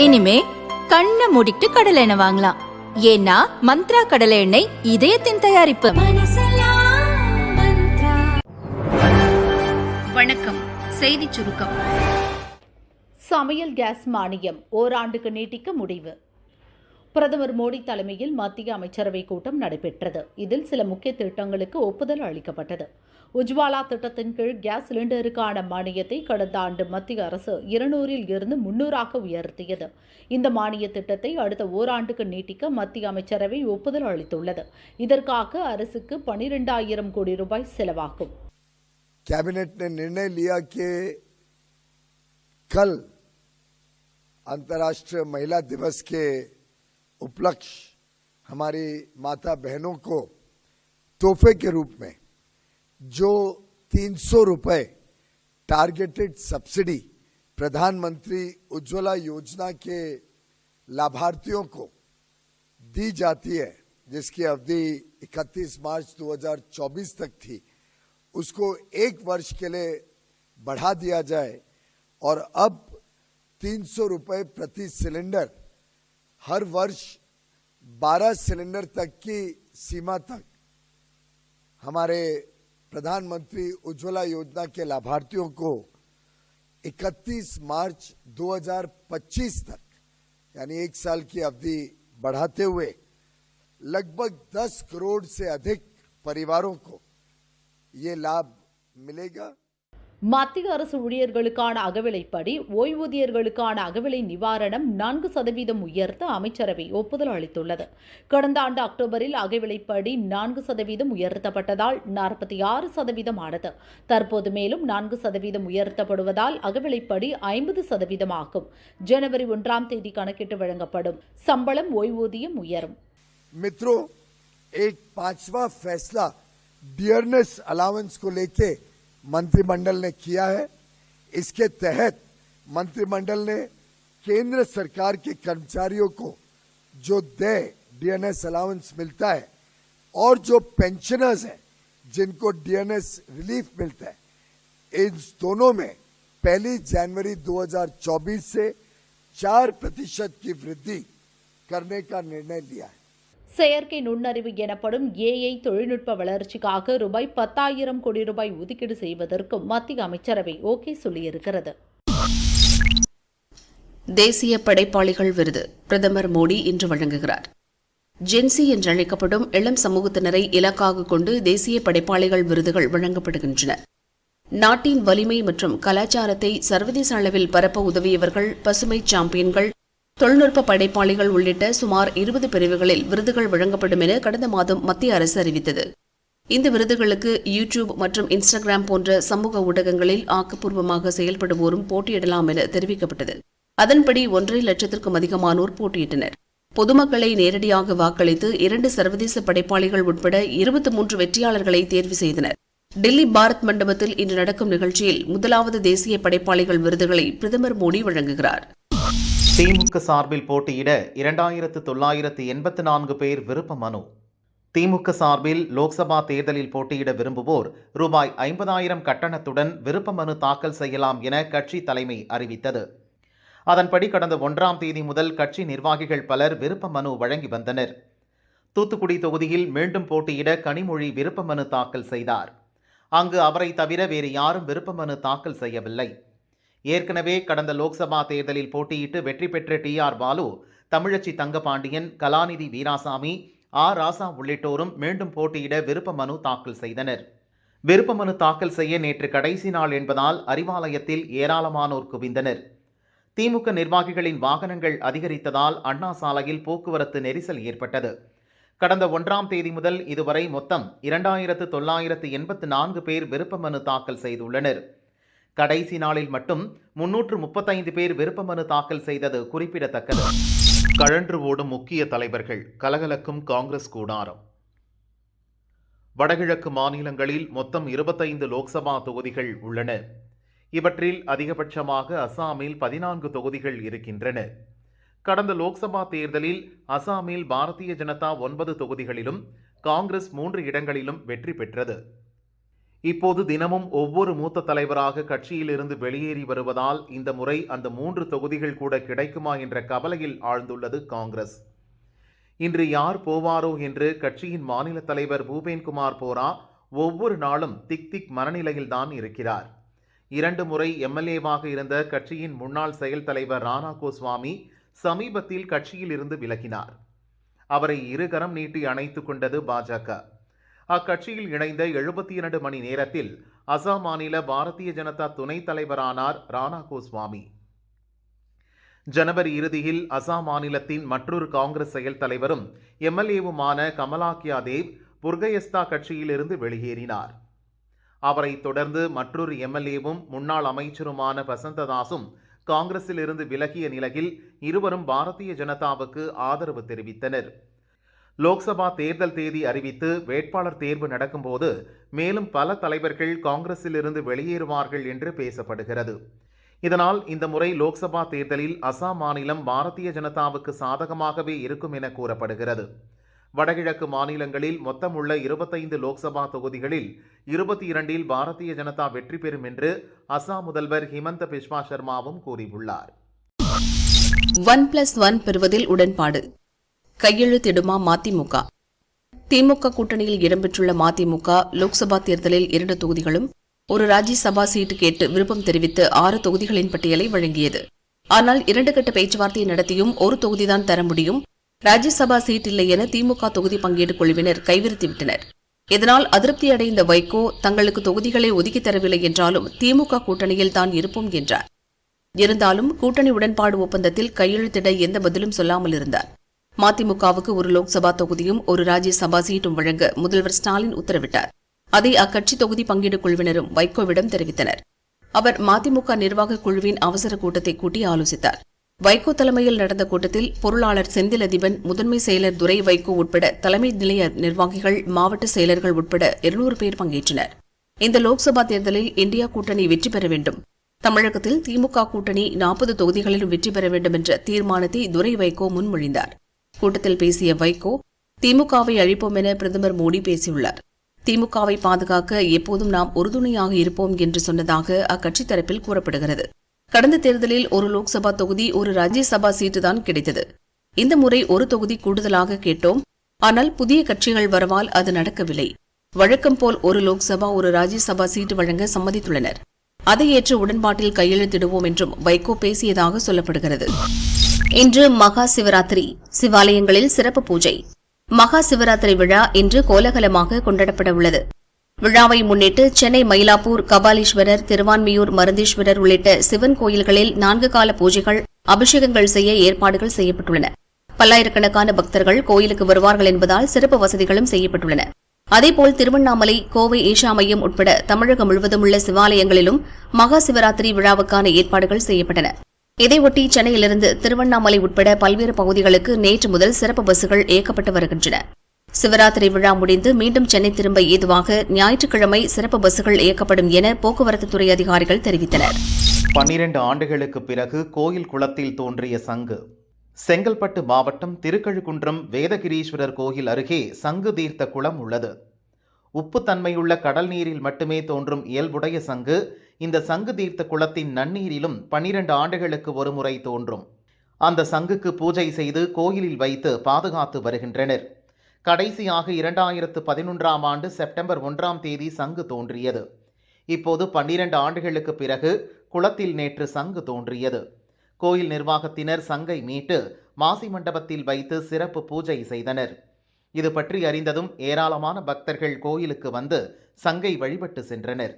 இனிமே கண்ணை மூடிட்டு கடலை எண்ணெய் வாங்கலாம். ஏன்னா மந்த்ரா கடலை எண்ணெய் இதயத்தின் தயாரிப்பு. வணக்கம். செய்தி சுருக்கம். சமையல் கேஸ் மானியம் ஓராண்டுக்கு நீட்டிக்க முடிவு. பிரதமர் மோடி தலைமையில் மத்திய அமைச்சரவை கூட்டம் நடைபெற்றது இதில் சில முக்கிய திட்டங்களுக்கு ஒப்புதல் அளிக்கப்பட்டது உஜ்வாலா திட்டத்தின் கீழ் கேஸ் சிலிண்டருக்கான மானியத்தை கடந்த ஆண்டு மத்திய அரசு இருநூறில் இருந்து முன்னூறாக உயர்த்தியது இந்த மானிய திட்டத்தை அடுத்த ஓராண்டுக்கு நீட்டிக்க மத்திய அமைச்சரவை ஒப்புதல் அளித்துள்ளது இதற்காக அரசுக்கு பனிரெண்டாயிரம் கோடி ரூபாய் செலவாகும் कैबिनेट ने निर्णय लिया कि कल अंतर्राष्ट्रीय महिला दिवस के उपलक्ष्य हमारी माता बहनों को तोहफे के रूप में जो 300 रुपए टारगेटेड सब्सिडी प्रधानमंत्री उज्ज्वला योजना के लाभार्थियों को दी जाती है, जिसकी अवधि 31 मार्च 2024 तक थी, उसको एक वर्ष के लिए बढ़ा दिया जाए और अब 300 रुपए प्रति सिलेंडर हर वर्ष 12 सिलेंडर तक की सीमा तक हमारे प्रधानमंत्री उज्ज्वला योजना के लाभार्थियों को 31 मार्च 2025 तक, यानी एक साल की अवधि बढ़ाते हुए लगभग 10 करोड़ से अधिक परिवारों को ये लाभ मिलेगा। மத்திய அரசு ஊழியர்களுக்கான அகவிலைப்படி ஓய்வூதியர்களுக்கான அகவிலை நிவாரணம் நான்கு சதவீதம் உயர்த்த அமைச்சரவை ஒப்புதல் அளித்துள்ளது கடந்த ஆண்டு அக்டோபரில் அகவிலைப்படி நான்கு சதவீதம் உயர்த்தப்பட்டதால் நாற்பத்தி ஆறு சதவீதம் ஆனது தற்போது மேலும் நான்கு சதவீதம் உயர்த்தப்படுவதால் அகவிலைப்படி ஐம்பது சதவீதமாகும் ஜனவரி ஒன்றாம் தேதி கணக்கிட்டு வழங்கப்படும் சம்பளம் ஓய்வூதியம் உயரும் मित्रों एक पांचवा फैसला डियरनेस अलाउंस को लेके मंत्रिमंडल ने किया है। इसके तहत मंत्रिमंडल ने केंद्र सरकार के कर्मचारियों को जो दे डियरनेस अलाउंस मिलता है, और जो पेंशनर्स हैं, जिनको डीएनएस रिलीफ मिलता है, इन दोनों में पहली जनवरी 2024 से चार प्रतिशत की वृद्धि करने का निर्णय लिया है। செயற்கை நுண்ணறிவு எனப்படும் ஏஐ தொழில்நுட்ப வளர்ச்சிக்காக ரூபாய் பத்தாயிரம் கோடி ரூபாய் ஒதுக்கீடு செய்வதற்கும் மத்திய அமைச்சரவை ஓகே சொல்லியிருக்கிறது. தேசிய படைப்பாளிகள் விருது பிரதமர் மோடி இன்று வழங்குகிறார். ஜென்சி என்றழைக்கப்படும் இளம் சமூகத்தினரை இலக்காக கொண்டு தேசிய படைப்பாளிகள் விருதுகள் வழங்கப்படுகின்றன. நாட்டின் வலிமை மற்றும் கலாச்சாரத்தை சர்வதேச அளவில் பரப்ப உதவியவர்கள் பசுமை சாம்பியன்கள் தொழில்நுட்ப படைப்பாளிகள் உள்ளிட்ட சுமார் இருபது பிரிவுகளில் விருதுகள் வழங்கப்படும் என கடந்த மாதம் மத்திய அரசு அறிவித்தது. இந்த விருதுகளுக்கு யூடியூப் மற்றும் இன்ஸ்டாகிராம் போன்ற சமூக ஊடகங்களில் ஆக்கப்பூர்வமாக செயல்படுவோரும் போட்டியிடலாம் என தெரிவிக்கப்பட்டது. அதன்படி ஒன்றரை லட்சத்திற்கும் அதிகமானோர் போட்டியிட்டனர். பொதுமக்களை நேரடியாக வாக்களித்து இரண்டு சர்வதேச படைப்பாளிகள் உட்பட இருபத்தி மூன்று வெற்றியாளர்களை தேர்வு செய்தனர். டெல்லி பாரத் மண்டபத்தில் இன்று நடக்கும் நிகழ்ச்சியில் முதலாவது தேசிய படைப்பாளிகள் விருதுகளை பிரதமர் மோடி வழங்குகிறார். திமுக சார்பில் போட்டியிட இரண்டாயிரத்து தொள்ளாயிரத்து எண்பத்து நான்கு பேர் விருப்ப மனு. திமுக சார்பில் லோக்சபா தேர்தலில் போட்டியிட விரும்புவோர் ரூபாய் ஐம்பதாயிரம் கட்டணத்துடன் விருப்ப மனு தாக்கல் செய்யலாம் என கட்சி தலைமை அறிவித்தது. அதன்படி கடந்த ஒன்றாம் தேதி முதல் கட்சி நிர்வாகிகள் பலர் விருப்ப மனு வழங்கி வந்தனர். தூத்துக்குடி தொகுதியில் மீண்டும் போட்டியிட கனிமொழி விருப்ப மனு தாக்கல் செய்தார். அங்கு அவரை தவிர வேறு யாரும் விருப்ப மனு தாக்கல் செய்யவில்லை. ஏற்கனவே கடந்த லோக்சபா தேர்தலில் போட்டியிட்டு வெற்றி பெற்ற T R Baalu Thamizhachi Thangapandian Kalanidhi Veeraswamy R Raja உள்ளிட்டோரும் மீண்டும் போட்டியிட விருப்ப மனு தாக்கல் செய்தனர். விருப்ப மனு தாக்கல் செய்ய நேற்று கடைசி நாள் என்பதால் அறிவாலயத்தில் ஏராளமானோர் குவிந்தனர். திமுக நிர்வாகிகளின் வாகனங்கள் அதிகரித்ததால் அண்ணா சாலையில் போக்குவரத்து நெரிசல் ஏற்பட்டது. கடந்த ஒன்றாம் தேதி முதல் இதுவரை மொத்தம் இரண்டாயிரத்து தொள்ளாயிரத்து எண்பத்து நான்கு பேர் விருப்ப மனு தாக்கல் செய்துள்ளனர். கடைசி நாளில் மட்டும் முன்னூற்று முப்பத்தைந்து பேர் விருப்ப மனு தாக்கல் செய்தது குறிப்பிடத்தக்கது. கழன்று ஓடும் முக்கிய தலைவர்கள் கலகலக்கும் காங்கிரஸ் கூடாரம். வடகிழக்கு மாநிலங்களில் மொத்தம் இருபத்தைந்து லோக்சபா தொகுதிகள் உள்ளன. இவற்றில் அதிகபட்சமாக அசாமில் பதினான்கு தொகுதிகள் இருக்கின்றன. கடந்த லோக்சபா தேர்தலில் அசாமில் பாரதிய ஜனதா ஒன்பது தொகுதிகளிலும் காங்கிரஸ் மூன்று இடங்களிலும் வெற்றி பெற்றது. இப்போது தினமும் ஒவ்வொரு மூத்த தலைவராக கட்சியிலிருந்து வெளியேறி வருவதால் இந்த முறை அந்த மூன்று தொகுதிகள் கூட கிடைக்குமா என்ற கவலையில் ஆழ்ந்துள்ளது காங்கிரஸ். இன்று யார் போவாரோ என்று கட்சியின் மாநில தலைவர் பூபேன்குமார் போரா ஒவ்வொரு நாளும் திக் திக் மனநிலையில்தான் இருக்கிறார். இரண்டு முறை எம்எல்ஏவாக இருந்த கட்சியின் முன்னாள் செயல் தலைவர் ராணா கோஸ்வாமி சமீபத்தில் கட்சியில் இருந்து விலகினார். அவரை இருகரம் நீட்டி அணைத்துக் கொண்டது பாஜக அக்கட்சியில் இணைந்த எழுபத்தி இரண்டு மணி நேரத்தில் அசாம் மாநில பாரதிய ஜனதா துணைத் தலைவரானார் ராணா கோஸ்வாமி ஜனவரி இறுதியில் அசாம் மாநிலத்தின் மற்றொரு காங்கிரஸ் செயல் தலைவரும் எம்எல்ஏவுமான கமலாக்கியா தேவ் புர்கயஸ்தா கட்சியிலிருந்து வெளியேறினார். அவரைத் தொடர்ந்து மற்றொரு எம்எல்ஏவும் முன்னாள் அமைச்சருமான வசந்ததாசும் காங்கிரஸிலிருந்து விலகிய நிலையில் இருவரும் பாரதிய ஜனதாவுக்கு ஆதரவு தெரிவித்தனர். லோக்சபா தேர்தல் தேதி அறிவித்து வேட்பாளர் தேர்வு நடக்கும்போது மேலும் பல தலைவர்கள் காங்கிரஸிலிருந்து வெளியேறுவார்கள் என்று பேசப்படுகிறது. இதனால் இந்த முறை லோக்சபா தேர்தலில் அசாம் மாநிலம் பாரதிய ஜனதாவுக்கு சாதகமாகவே இருக்கும் என கூறப்படுகிறது. வடகிழக்கு மாநிலங்களில் மொத்தமுள்ள இருபத்தைந்து லோக்சபா தொகுதிகளில் இருபத்தி இரண்டில் பாரதிய ஜனதா வெற்றி பெறும் என்று அசாம் முதல்வர் ஹிமந்த பிஸ்வா சர்மாவும் கூறியுள்ளார். ஒன் பிளஸ் ஒன் பெறுவதில் உடன்பாடு. கையெழுத்திடுமா மதிமுக? திமுக கூட்டணியில் இடம்பெற்றுள்ள மதிமுக லோக்சபா தேர்தலில் இரண்டு தொகுதிகளும் ஒரு ராஜ்யசபா சீட்டு கேட்டு விருப்பம் தெரிவித்து ஆறு தொகுதிகளின் பட்டியலை வழங்கியது. ஆனால் இரண்டு கட்ட பேச்சுவார்த்தை நடத்தியும் ஒரு தொகுதிதான் தர முடியும். ராஜ்யசபா சீட் இல்லை என திமுக தொகுதி பங்கீடு குழுவினர் கைவிரித்துவிட்டனர் இதனால் அதிருப்தி அடைந்த வைகோ தங்களுக்கு தொகுதிகளை ஒதுக்கித் தரவில்லை என்றாலும் திமுக கூட்டணியில் தான் இருப்போம் என்றார். இருந்தாலும் கூட்டணி உடன்பாடு ஒப்பந்தத்தில் கையெழுத்திட எந்த பதிலும் சொல்லாமல் இருந்தார். மதிமுகவுக்கு ஒரு லோக்சபா தொகுதியும் ஒரு ராஜ்யசபா சீட்டும் வழங்க முதல்வர் ஸ்டாலின் உத்தரவிட்டார். அதை அக்கட்சி தொகுதி பங்கீடு குழுவினரும் வைகோவிடம் தெரிவித்தனர். அவர் மதிமுக நிர்வாக குழுவின் அவசர கூட்டத்தை கூட்டி ஆலோசித்தார். வைகோ தலைமையில் நடந்த கூட்டத்தில் பொருளாளர் செந்தில் அதிபன் முதன்மை செயலர் துரை வைகோ உட்பட தலைமை நிலைய நிர்வாகிகள் மாவட்ட செயலர்கள் உட்பட இருநூறு பேர் பங்கேற்றனர். இந்த லோக்சபா தேர்தலில் இந்தியா கூட்டணி வெற்றி பெற வேண்டும். தமிழகத்தில் திமுக கூட்டணி நாற்பது தொகுதிகளிலும் வெற்றி பெற வேண்டும் என்ற தீர்மானத்தை துரை வைகோ முன்மொழிந்தார். கூட்டத்தில் பேசிய வைகோ திமுகவை அழிப்போம் என பிரதமர் மோடி பேசியுள்ளார். திமுகவை பாதுகாக்க எப்போதும் நாம் உறுதுணையாக இருப்போம் என்று சொன்னதாக அக்கட்சி தரப்பில் கூறப்படுகிறது. கடந்த தேர்தலில் ஒரு லோக்சபா தொகுதி ஒரு ராஜ்யசபா சீட்டுதான் கிடைத்தது. இந்த முறை ஒரு தொகுதி கூடுதலாக கேட்டோம். ஆனால் புதிய கட்சிகள் வரவால் அது நடக்கவில்லை. வழக்கம் போல் ஒரு லோக்சபா ஒரு ராஜ்யசபா சீட்டு வழங்க சம்மதித்துள்ளனர். அதை ஏற்று உடன்பாட்டில் கையெழுத்திடுவோம் என்றும் வைகோ பேசியதாக சொல்லப்படுகிறது. இன்று மகா சிவராத்திரி சிவாலயங்களில் சிறப்பு பூஜை. மகா சிவராத்திரி விழா இன்று கோலகலமாக கொண்டாடப்பட உள்ளது. விழாவை முன்னிட்டு சென்னை மயிலாப்பூர் கபாலீஸ்வரர் திருவான்மியூர் மருந்தீஸ்வரர் உள்ளிட்ட சிவன் கோயில்களில் நான்கு கால பூஜைகள் அபிஷேகங்கள் செய்ய ஏற்பாடுகள் செய்யப்பட்டுள்ளன. பல்லாயிரக்கணக்கான பக்தர்கள் கோயிலுக்கு வருவார்கள் என்பதால் சிறப்பு வசதிகளும் செய்யப்பட்டுள்ளன. அதேபோல் திருவண்ணாமலை கோவை ஈஷா மையம் உட்பட தமிழகம் முழுவதும் உள்ள சிவாலயங்களிலும் மகா சிவராத்திரி விழாவுக்கான ஏற்பாடுகள் செய்யப்பட்டன. இதையொட்டி சென்னையிலிருந்து திருவண்ணாமலை உட்பட பல்வேறு பகுதிகளுக்கு நேற்று முதல் சிறப்பு பஸ்கள் இயக்கப்பட்டு வருகின்றன. சிவராத்திரி விழா முடிந்து மீண்டும் சென்னை திரும்ப ஏதுவாக ஞாயிற்றுக்கிழமை சிறப்பு பஸ்கள் இயக்கப்படும் என போக்குவரத்துத்துறை அதிகாரிகள் தெரிவித்தனர். பன்னிரண்டு ஆண்டுகளுக்கு பிறகு கோயில் குளத்தில் தோன்றிய சங்கு. செங்கல்பட்டு மாவட்டம் திருக்கழுக்குன்றம் வேதகிரீஸ்வரர் கோயில் அருகே சங்கு தீர்த்த குளம் உள்ளது. உப்புத்தன்மையுள்ள கடல் நீரில் மட்டுமே தோன்றும் இயல்புடைய சங்கு இந்த சங்கு தீர்த்த குளத்தின் நன்னீரிலும் பனிரெண்டு ஆண்டுகளுக்கு ஒருமுறை தோன்றும். அந்த சங்குக்கு பூஜை செய்து கோயிலில் வைத்து பாதுகாத்து வருகின்றனர். கடைசியாக இரண்டாயிரத்து பதினொன்றாம் ஆண்டு செப்டம்பர் ஒன்றாம் தேதி சங்கு தோன்றியது. இப்போது பன்னிரண்டு ஆண்டுகளுக்கு பிறகு குளத்தில் நேற்று சங்கு தோன்றியது. கோயில் நிர்வாகத்தினர் சங்கை மீட்டு மாசி மண்டபத்தில் வைத்து சிறப்பு பூஜை செய்தனர். இது பற்றி அறிந்ததும் ஏராளமான பக்தர்கள் கோயிலுக்கு வந்து சங்கை வழிபட்டு சென்றனர்.